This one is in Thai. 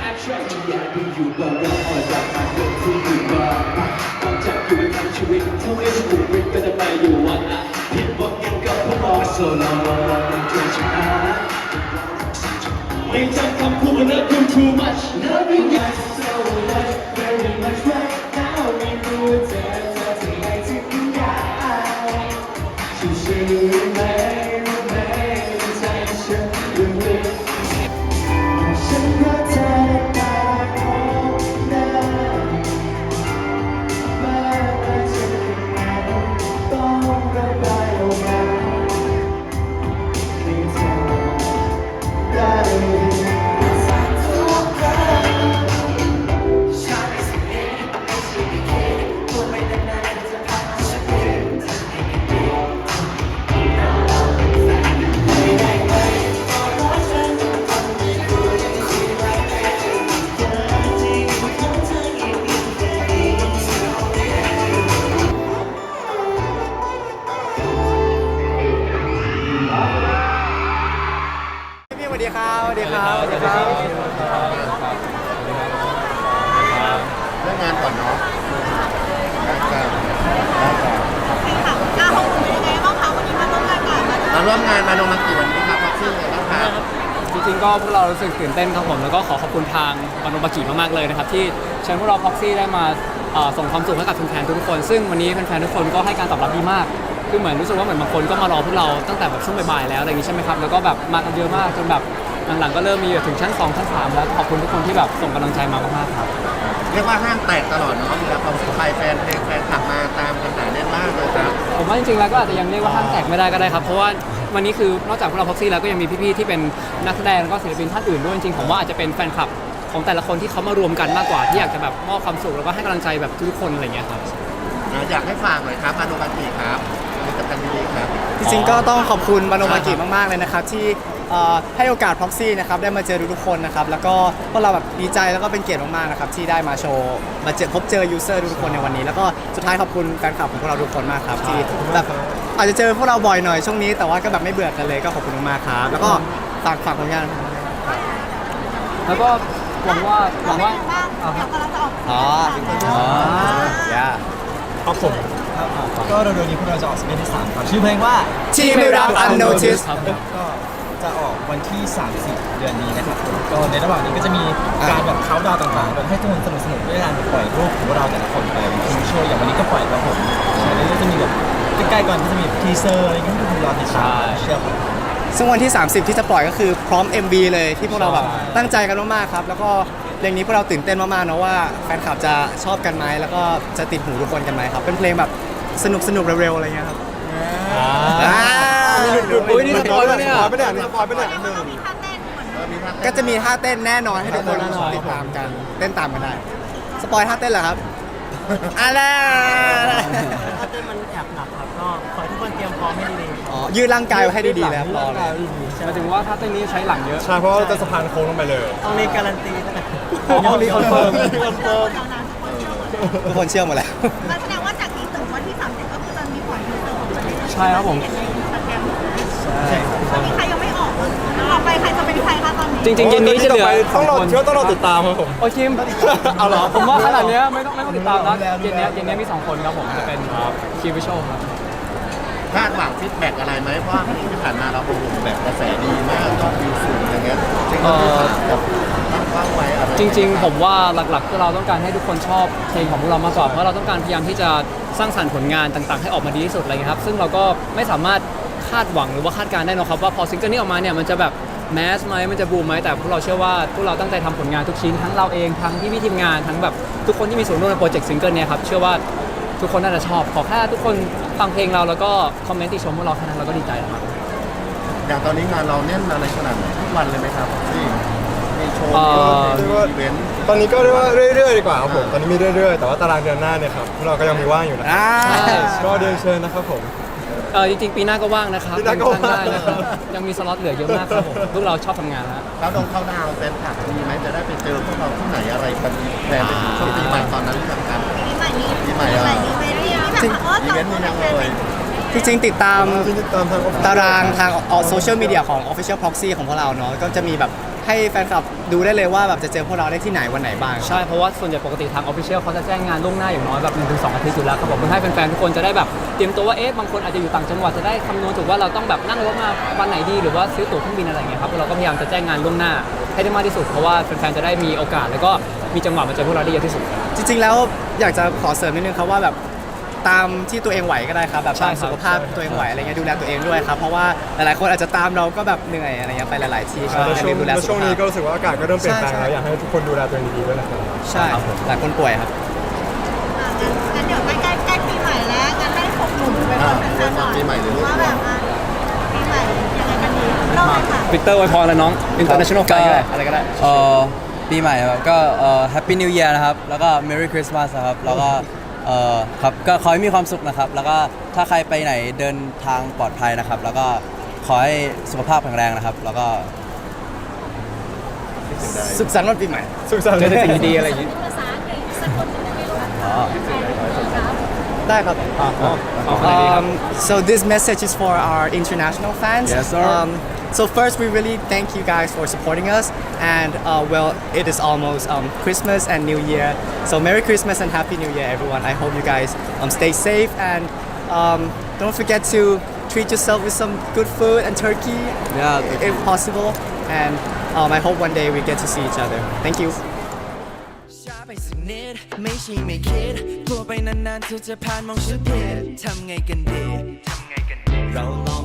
แอคชั่นอยากดูอยู่บ้างว่าออนอยากมาเดินที่อยู่บ้างออกจากอยู่ในชีวิตทุกเรื่องถูกริบก็จะไปอยู่วันอะผิดหวังยังกับพวกเราโซโล่มันเกินชนะไม่จำคำพูดมันนะ do too much loving you ครับสวัสดีครับเรื่องงานก่อนเนาะได้ค่ะอ่าของคุณเป็นยังไงบ้างคะวันนี้มาร่วมงานกับมามาร่วมงานมาโนมากี่วันนี้ครับพักซี่ไงบ้างครับ จริงๆก็พวกเรารู้สึกตื่นเต้นครับผมแล้วก็ขอขอบคุณทางปานโนบากิมากๆเลยนะครับที่เชิญพวกเราพ็อกซี่ได้มาเอ่อส่งความสุขให้กับแฟนๆทุกคน ซึ่งวันนี้แฟนๆทุกคนก็ให้การตอบรับดีมากคือเหมือนรู้สึกว่าเหมือนบางคนก็มารอพวกเราตั้งแต่แบบช่วงบ่ายๆแล้วอะไรอย่างนี้ใช่ไหมครับแล้วก็แบบมากันเยอะมากจนแบบ หลังๆก็เริ่มมีถึงชั้น 2 ชั้น 3 แล้วขอบคุณทุกคนที่แบบส่งกำลังใจมามากๆครับ เรียกว่าห้างแตกตลอดเนาะเวลาความสุขไปแฟนเพลงแฟนคลับมาตามกันหนาแน่นมากเลยครับผมว่าจริงๆ แล้วก็อาจจะยังเรียกว่าห้างแตกไม่ได้ก็ได้ครับ เพราะว่าวันนี้คือนอกจากพวกเราพ็อกซี่แล้วก็ยังมีพี่ๆ ที่เป็นนักแสดงแล้วก็ศิลปินท่านอื่นด้วยจริงๆ ผมว่าอาจจะเป็นแฟนคลับของแต่ละคนที่เขามารวมกันมากกว่าที่อยากจะแบบมอบความสุขแล้วก็ให้กำลังใจแบบทุกๆคนอะไรอย่างเงี้ยครับอยากให้ฝากหน่อยครับมาโนมากี่ครับนี่กับกันดีครับ จริงๆก็ต้องขอบคุณบานโนมากิมากๆเลยนะครับ ที่ เอ่อให้โอกาสพ็อกซี่นะครับได้มาเจอทุกๆคนนะครับแล้วก็พวกเราแบบดีใจแล้วก็เป็นเกียรติมากๆนะครับที่ได้มาโชว์มาเจอพบเจอยูเซอร์ทุกคนในวันนี้ แล้วก็สุดท้ายขอบคุณแฟนคลับของพวกเราทุกคนมากครับที่แบบอาจจะเจอพวกเราบ่อยหน่อยช่วงนี้แต่ว่าก็แบบไม่เบื่อกันเลยก็ขอบคุณมากๆครับแล้วก็ฝากฝากผลงานแล้วก็หวังว่าหวังว่าบ้างเดี๋ยวกำลังจะออกอ๋ออ๋อย่าครับผมก็เร็วๆนี้พวกเราจะออกซิงเกิลที่3ครับชื่อเพลงว่าที่ไม่รับ unnoticed ครับก็ จะออกวันที่ 30 เดือนนี้นะครับผมก็ในระหว่างนี้ก็จะมีการแบบเขาน์ดาวน์ต่างๆแบบให้ทุกคนสนุกสนุกๆด้วยการปล่อยรูปของพวกเราแต่ละคนไปทีมโชว์อย่างวันนี้ก็ปล่อยครับผมใช่แล้วก็จะมีแบบใกล้ๆก่อนก็จะมีทีเซอร์อะไรอย่างเงี้ยให้ทุกคนรอติดตามเชื่อผม ซึ่งวันที่ 30 ที่จะปล่อยก็คือพร้อม MV เลยที่พวกเราแบบใช่ ตั้งใจกันมากๆครับ แล้วก็เพลงนี้พวกเราตื่นเต้นมากๆนะว่าแฟนคลับจะชอบกันไหมแล้วก็จะติดหูทุกคนกันไหมครับ เป็นเพลงแบบสนุกสนุกๆเร็วๆอะไรเงี้ยครับอ่า อุ๊ยนี่สปอยล์ปะเนี่ย สปอยล์ปะเนี่ยสปอยล์ปะเนี่ยแล้วก็มีท่าเต้นเหนเออมีภาพก็จะมีท่าเต้นแน่นอนให้ทุกคนแน่นอน ติดตามกัน เต้นตามกันได้ สปอยท่าเต้นเหรอครับอะไรถ้าเต้นมันแอบหนักครับก็ขอให้ทุกคนเตรียมพร้อมให้ดีอ๋อยืดร่างกายไว้ให้ดีๆแล้วรอเลยหมายถึงว่าถ้าเต้นนี้ใช้หลังเยอะ ใช่เพราะว่าจะสะพานโค้งลงไปเลย ต้องรีการันตีตั้งแต่ต้องรีคอนเฟิร์ม คอนเฟิร์มทุกคนเชื่อหมดทุกคนเชื่อหมดแล้ว มันแสดงว่าจากนี้ถึงวันที่30ก็คือจะมีปล่อยทีเซอร์ของมันเรื่อยๆใช่ครับผม จริงๆเย็นนี้จะเหลือต้องรอสคนเชื่อต้องรอติดตามครับผม โอ้ยคิมเอาเหรอ ผมว่าขนาดเนี้ยไม่ต้องไม่ต้องติดตามนะรู้แล้วรู้เย็นเนี้ยแล้วเย็นเนี้ยมีสองคนครับผมจะเป็นคิววิชโชครับคาดหวังฟีดแบ็กอะไรไหมเพราะว่าที่ผ่านมาเราโอ้โหแบบกระแสดีมากยอดวิวสูงอะไรเงี้ยจริงๆที่ผ่านแบบตั้งเป้าไว้อะไรจริง ๆ ผมว่าหลักๆคือเราต้องการให้ทุกคนชอบเพลงของพวกเรามากกว่าเพราะเราต้องการพยายามที่จะสร้างสรรค์ผลงานต่างๆ ให้ออกมาดีที่สุดอะไรเงี้ยครับซึ่งเราก็ไม่สามารถคาดหวังหรือว่าคาดการณ์ได้นะครับว่าพอซิงเกิลนี้ออกมาเนี่ยมันจะแบบ แมสไหมมันจะบูมไหมแต่พวกเราเชื่อว่าพวกเราตั้งใจทำผลงานทุกชิ้นทั้งเราเองทั้งที่พี่ๆทีมงานทั้งแบบทุกคนที่มีส่วนร่วมในโปรเจกต์ซิงเกิลเนี่ยครับเชื่อว่าทุกคนน่าจะชอบขอแค่ทุกคนฟังเพลงเราแล้วก็คอมเมนต์ติชมพวกเราแค่นั้นเราก็ดีใจแล้วครับ อย่างตอนนี้งานเราแน่นอะไรขนาดไหนทุกวันเลยไหมครับที่มีโชว์เอ่อ มีอีเวนต์ ตอนนี้ก็เรียกว่าเรื่อยๆดีกว่าครับผมตอนนี้มีเรื่อยๆ แต่ว่าตารางเดือนหน้าเนี่ยครับพวกเราก็ยังมีว่างอยู่นะก็เรียนเชิญนะครับผม เออจริงๆ ปีหน้าก็ว่างนะครับปีหน้าก็ว่างยังจ้ได้นะครับยังมีสล็อตเหลือเยอะมากครับผมพวกเราชอบทำงานนะ แล้วตรงเข้าดาวน์แฟนคลับมีไหมจะได้ไปเจอพวกเราที่ไหนอะไรกันแพลนไปถึงช่วงปีใหม่ตอนนั้นหรือยังครับ ปีใหม่นี้ปีใหม่อะปีใหม่นี้ไปเรียนที่แบบว่าอีเวนต์มียังเลยจริงๆติดตามจริงๆตามทาง ตารางทางโซเชียลมีเดียของ Official Proxy ของพวกเราเนาะก็จะมีแบบ ให้แฟนคลับดูได้เลยว่าแบบจะเจอพวกเราได้ที่ไหนวันไหนบ้าง ใช่ เพราะว่าส่วนใหญ่ปกติทางออฟฟิเชียลเขาจะแจ้งงานล่วงหน้าอย่างน้อยแบบ1นถึงสอาทิตย์อยู่แล้วครับผมเพื่อให้แฟนๆทุกคนจะได้แบบเตรียมตัวว่าเอ๊ะบางคนอาจจะอยู่ต่างจังหวัดจะได้คำนวณถูกว่าเราต้องแบบนั่งรถมาวันไหนดีหรือว่าซื้อตั๋วเครื่องบินอะไรอย่างเงี้ยครับเราก็พยายามจะแจ้งงานล่วงหน้าให้ได้มากที่สุดเพราะว่าแฟนๆจะได้มีโอกาส แล้วก็มีจังหวะมาเจอพวกเราได้เยอะที่สุด จริงๆแล้วอยากจะขอเสริมนิดนึงครับว่าแบบ ตามที่ตัวเองไหวก็ได้ครับแบบใช่ตามครับสุขภาพตัวเองไหวอะไรเงี้ยดูแลตัวเองด้วยครับเพราะว่าหลายๆคนอาจจะตามเราก็แบบเหนื่อยอะไรเงี้ยไปหลาย ๆ ที่ก็แล้วอย่าช่วลืงมดูแลแล้วสุขช่วงนี้ภาพก็รู้สึกว่าอากาศก็เริ่มเปลี่ยนแปลงใช่แล้วใช่อยากให้ทุกคนดูแลตัวเองดีๆด้วยนะครับ ใช่หลายคนป่วยครับ อะงั้นงั้นเดี๋ยวใกล้ใกล้ใกล้ปีใหม่แล้วงั้นให้ขบหนุ่มไปก่อนแฟนๆหน่อยปีใหม่เลยลูกว่าแบบอะปีใหม่ยังไงกันดีเล่าเลยค่ะ วิกเตอร์ไวยพรแล้วน้อง international ก็ flight ก็ได้อะไรก็ได้ เอ่อปีใหม่ครับก็เอ่อ Happy New Year นะครับ แล้วก็ Merry Christmas นะครับ แล้วก็ เอ่อครับก็ขอให้มีความสุขนะครับ แล้วก็ถ้าใครไปไหนเดินทางปลอดภัยนะครับ แล้วก็ขอให้สุขภาพแข็งแรงนะครับ แล้วก็สุขสันต์วันปีใหม่สุขสันต์ เจอแต่สิ่งดีๆอะไรอย่างงี้ได้ครับเอาคนไหนดีครับ Um, so this message is for our international fans. Yes, sir. Um, so first, we really thank you guys for supporting us, and uh, well, it is almost um, Christmas and New Year. So Merry Christmas and Happy New Year, everyone. I hope you guys um, stay safe and um, don't forget to treat yourself with some good food and turkey, Yeah, if possible. And um, I hope one day we get to see each other. Thank you. ช้าไปสักนิดไม่ใช่ไม่คิดกลัวไปนานๆเธอจะผ่านมองฉันผิดทำไงกันดี เราล